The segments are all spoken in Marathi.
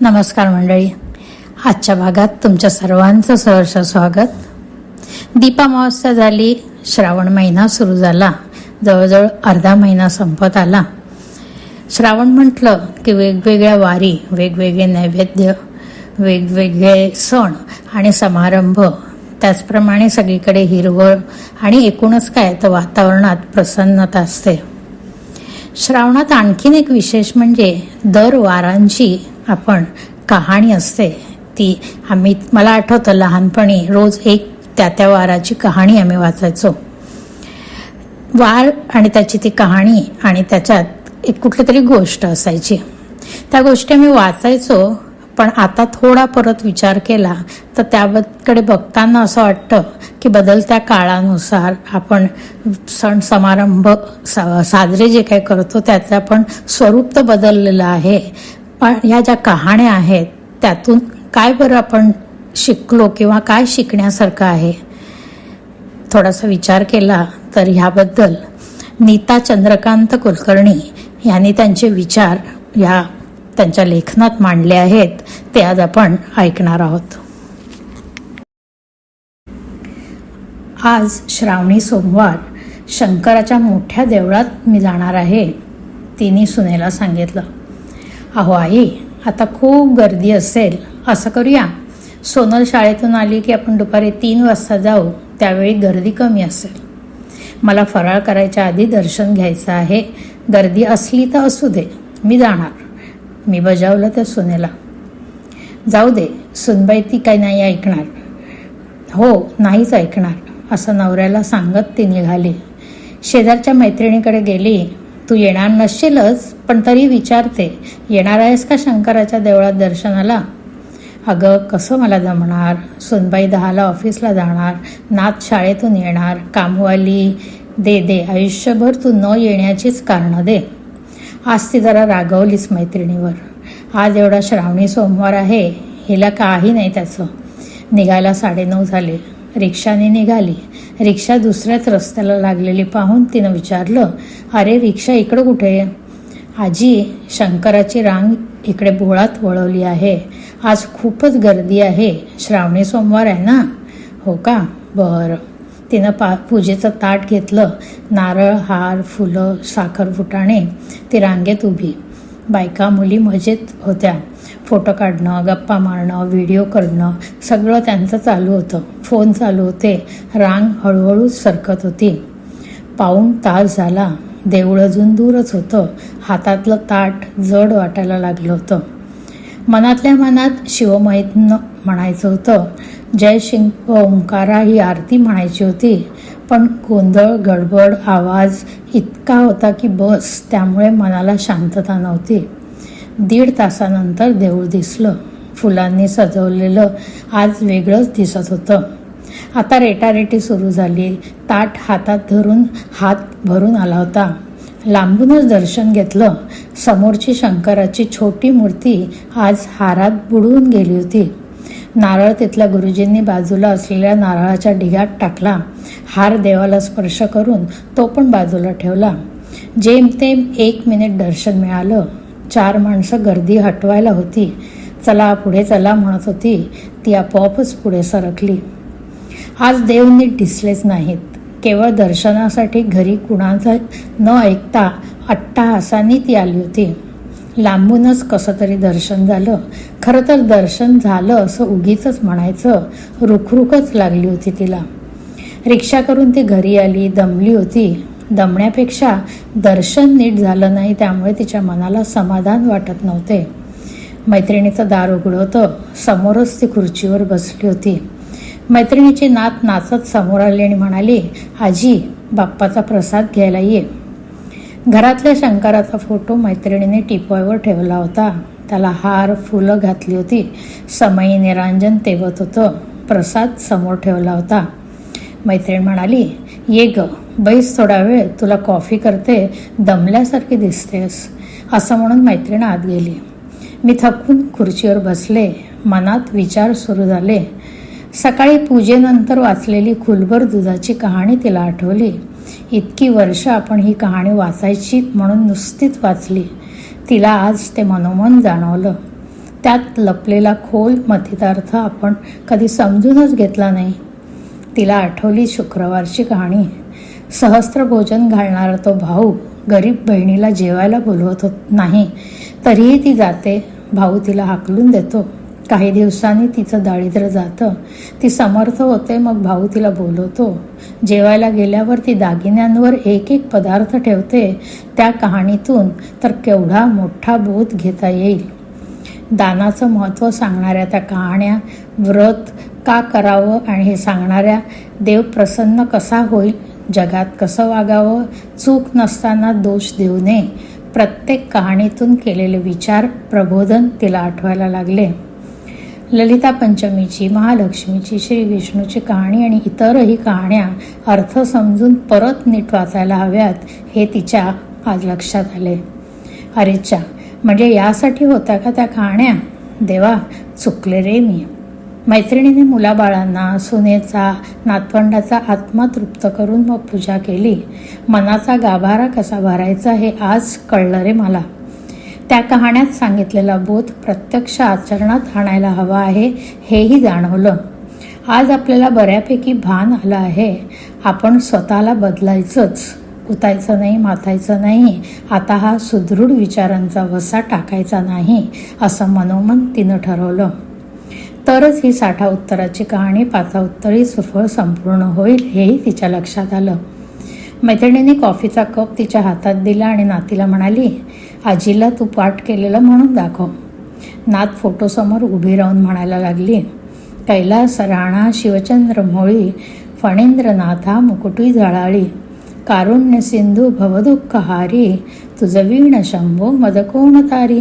नमस्कार मंडळी. आजच्या भागात तुमच्या सर्वांचं सहर्ष स्वागत. दीपामावस्या झाली श्रावण महिना सुरू झाला जवळजवळ अर्धा महिना संपत आला. श्रावण म्हटलं की वेगवेगळ्या वारी वेगवेगळे नैवेद्य वेगवेगळे सण आणि समारंभ त्याचप्रमाणे सगळीकडे हिरवळ आणि एकूणच काय तर वातावरणात प्रसन्नता असते. श्रावणात आणखीन एक विशेष म्हणजे दर वारांची आपण कहाणी असते ती आम्ही मला आठवतं लहानपणी रोज एक त्या त्या वाराची कहाणी आम्ही वाचायचो. वार आणि त्याची ती कहाणी आणि त्याच्यात एक कुठली तरी गोष्ट असायची. त्या गोष्टी आम्ही वाचायचो पण आता थोडा परत विचार केला तर त्याकडे बघताना असं वाटतं की बदलत्या काळानुसार आपण सण समारंभ सा साजरे जे काही करतो त्याचं आपण स्वरूप तर बदललेलं आहे. ह्या ज्या कहाण्या आहेत त्यातून काय बरं आपण शिकलो किंवा काय शिकण्यासारखं आहे? थोडासा विचार केला तर ह्याबद्दल नीता चंद्रकांत कुलकर्णी यांनी त्यांचे विचार या त्यांच्या लेखनात मांडले आहेत ते आज आपण ऐकणार आहोत. आज श्रावणी सोमवार शंकराच्या मोठ्या देवळात मी जाणार आहे तिने सुनेला सांगितलं. अहो आई आता खूप गर्दी असेल असं करूया. सोनल शाळेतून आली की आपण दुपारी तीन वाजता जाऊ त्यावेळी गर्दी कमी असेल. मला फराळ करायच्या आधी दर्शन घ्यायचं आहे. गर्दी असली तर असू दे मी जाणार. मी बजावलं त्या सुनेला. जाऊ दे सुनबाई ती काही नाही ऐकणार. हो नाहीच ऐकणार असं नवऱ्याला सांगत ती निघाली. शेजारच्या मैत्रिणीकडे गेली. तू येणार नसशीलच पण तरी विचारते येणार आहेस का शंकराच्या देवळात दर्शनाला? अगं कसं मला जमणार? सुनबाई दहाला ऑफिसला जाणार नात शाळेतून येणार कामवाली दे दे आयुष्यभर तू न येण्याचीच कारणं दे. आज ती जरा रागवलीस मैत्रिणीवर. आज एवढा श्रावणी सोमवार आहे हिला काही नाही त्याचं. निघायला साडेनऊ झाले. रिक्षाने निघाली. रिक्षा दुसऱ्याच रस्त्याला लागलेली पाहून तिनं विचारलं अरे रिक्षा इकडं कुठे आजी शंकराची रांग इकडे बोळात वळवली आहे. आज खूपच गर्दी आहे. श्रावणी सोमवार आहे ना? हो का? बरं. तिनं पा पूजेचं ताट घेतलं. नारळ हार फुलं साखर फुटाणे ती रांगेत उभी. बायका मुली मजेत होत्या. फोटो काढणं गप्पा मारणं व्हिडिओ करणं सगळं त्यांचं चालू होतं. फोन चालू होते. रांग हळूहळू सरकत होती. पाऊण तास झाला. देऊळ अजून दूरच होतं. हातातलं ताट जड वाटायला लागलं होतं. मनातल्या मनात शिवमहितनं म्हणायचं होतं जय शिंग ओंकारा ही आरती म्हणायची होती. पण गोंधळ गडबड आवाज इतका होता की बस त्यामुळे मनाला शांतता नव्हती. दीड तासानंतर देऊळ दिसलं. फुलांनी सजवलेलं आज वेगळंच दिसत होतं. आता रेटारेटी सुरू झाली. ताट हातात धरून हात भरून आला होता. लांबूनच दर्शन घेतलं. समोरची शंकराची छोटी मूर्ती आज हारात बुडवून गेली होती. नारळ तिथल्या गुरुजींनी बाजूला असलेल्या नारळाच्या ढिगात टाकला. हार देवाला स्पर्श करून तो पण बाजूला ठेवला. जेमतेम एक मिनिट दर्शन मिळालं. चार माणसं गर्दी हटवायला होती. चला पुढे चला म्हणत होती. ती आपोआपच पुढे सरकली. आज देव नीट दिसलेच नाहीत. केवळ दर्शनासाठी घरी कुणाचं न ऐकता अट्टाहासानी ती आली होती. लांबूनच कसं तरी दर्शन झालं. खरं तर दर्शन झालं असं उगीच म्हणायचं रुखरुखच लागली होती तिला. रिक्षा करून ती घरी आली दमली होती. दमण्यापेक्षा दर्शन नीट झालं नाही त्यामुळे तिच्या मनाला समाधान वाटत नव्हते. मैत्रिणीचं दार उघडं होतं समोरच ती खुर्चीवर बसली होती. मैत्रिणीची नात नाचत समोर आली आणि म्हणाली आजी बाप्पाचा प्रसाद घ्यायला ये. घरातल्या शंकराचा फोटो मैत्रिणीने टिपॉयवर ठेवला होता. त्याला हार फुलं घातली होती. समयी निरांजन तेवत होतं. प्रसाद समोर ठेवला होता. मैत्रीण म्हणाली ये ग बैस थोडा वेळ तुला कॉफी करते दमल्यासारखी दिसतेस असं म्हणून मैत्रीण आत गेली. मी थकून खुर्चीवर बसले मनात विचार सुरू झाले. सकाळी पूजेनंतर वाचलेली खुलभर दुधाची कहाणी तिला आठवली. इतकी वर्ष आपण ही कहाणी वाचायची म्हणून नुसतीच वाचली. तिला आज ते मनोमन जाणवलं. त्यात लपलेला खोल मतितार्थ आपण कधी समजूनच घेतला नाही. तिला आठवली शुक्रवारची कहाणी. सहस्त्र भोजन घालणारा तो भाऊ. गरीब बहिणीला जेवायला बोलवत होत नाही. तरीही ती जाते. भाऊ तिला हाकलून देतो. काही दिवसांनी तिचं दारिद्र्य जातं. ती समर्थ होते मग भाऊ तिला बोलवतो. जेवायला गेल्यावर ती दागिन्यांवर एक एक पदार्थ ठेवते. त्या कहाणीतून तर केवढा मोठा बोध घेता येईल. दानाचं महत्त्व सांगणाऱ्या त्या कहाण्या व्रत का करावं आणि हे सांगणाऱ्या देव प्रसन्न कसा होईल जगात कसं वागावं? चूक नसताना दोष देऊ नये. प्रत्येक कहाणीतून केलेले विचार प्रबोधन तिला आठवायला लागले. ललिता पंचमीची महालक्ष्मीची श्री विष्णूची कहाणी आणि इतरही कहाण्या अर्थ समजून परत नीट वाचायला हव्यात हे तिच्या आज लक्षात आले. अरेच्या म्हणजे यासाठी होत्या का त्या कहाण्या? देवा चुकले रे मी. मैत्रिणीने मुलाबाळांना सुनेचा नातवंडाचा आत्मा तृप्त करून मग पूजा केली. मनाचा गाभारा कसा भरायचा हे आज कळलं रे मला. त्या कहाण्यात सांगितलेला बोध प्रत्यक्ष आचरणात आणायला हवा आहे हेही जाणवलं. आज आपल्याला बऱ्यापैकी भान आलं आहे. आपण स्वतःला बदलायचंच. उतायचं नाही माथायचं नाही. आता हा सुदृढ विचारांचा वसा टाकायचा नाही असं मनोमन तिनं ठरवलं. तरच ही साठा उत्तराची कहाणी पाचा उत्तरी सुफळ संपूर्ण होईल हेही तिच्या लक्षात आलं. मैत्रिणीने कॉफीचा कप तिच्या हातात दिला आणि नातीला म्हणाली आजीला तू पाठ केलेलं म्हणून दाखव. नात फोटोसमोर उभी राहून म्हणायला लागली कैलास राणा शिवचंद्र मोळी फणेंद्रनाथा मुकुटी झळाळी कारुण्य सिंधू भवदुःख हारी. तुझं वीण शंभो मदकोण तारी?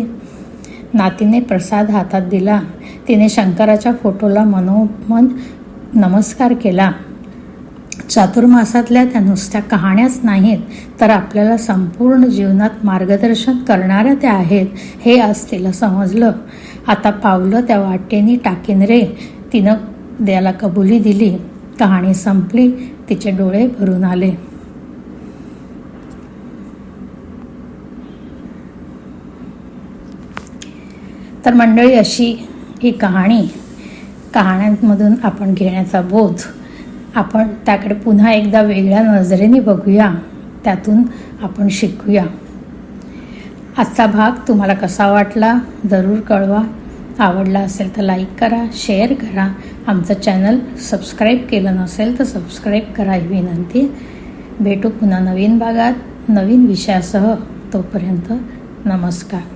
नातीने प्रसाद हातात दिला. तिने शंकराच्या फोटोला मनोमन नमस्कार केला. चातुर्मासातल्या त्या नुसत्या कहाण्याच नाहीत तर आपल्याला संपूर्ण जीवनात मार्गदर्शन करणाऱ्या त्या आहेत हे आज तिला समजलं. आता पावलं त्या वाटेनी टाकीन रे. तिनं द्याला कबुली दिली. कहाणी संपली. तिचे डोळे भरून आले. तर मंडळी अशी ही कहाणी कहाण्यांमधून आपण घेण्याचा बोध. आपण त्याकडे पुन्हा एकदा वेगळ्या नजरेने बघूया त्यातून आपण शिकूया. आजचा भाग तुम्हाला कसा वाटला जरूर कळवा. आवडला असेल तर लाईक करा शेअर करा. आमचं चॅनल सबस्क्राईब केलं नसेल तर सबस्क्राईब करा ही विनंती. भेटू पुन्हा नवीन भागात नवीन विषयासह. तोपर्यंत नमस्कार.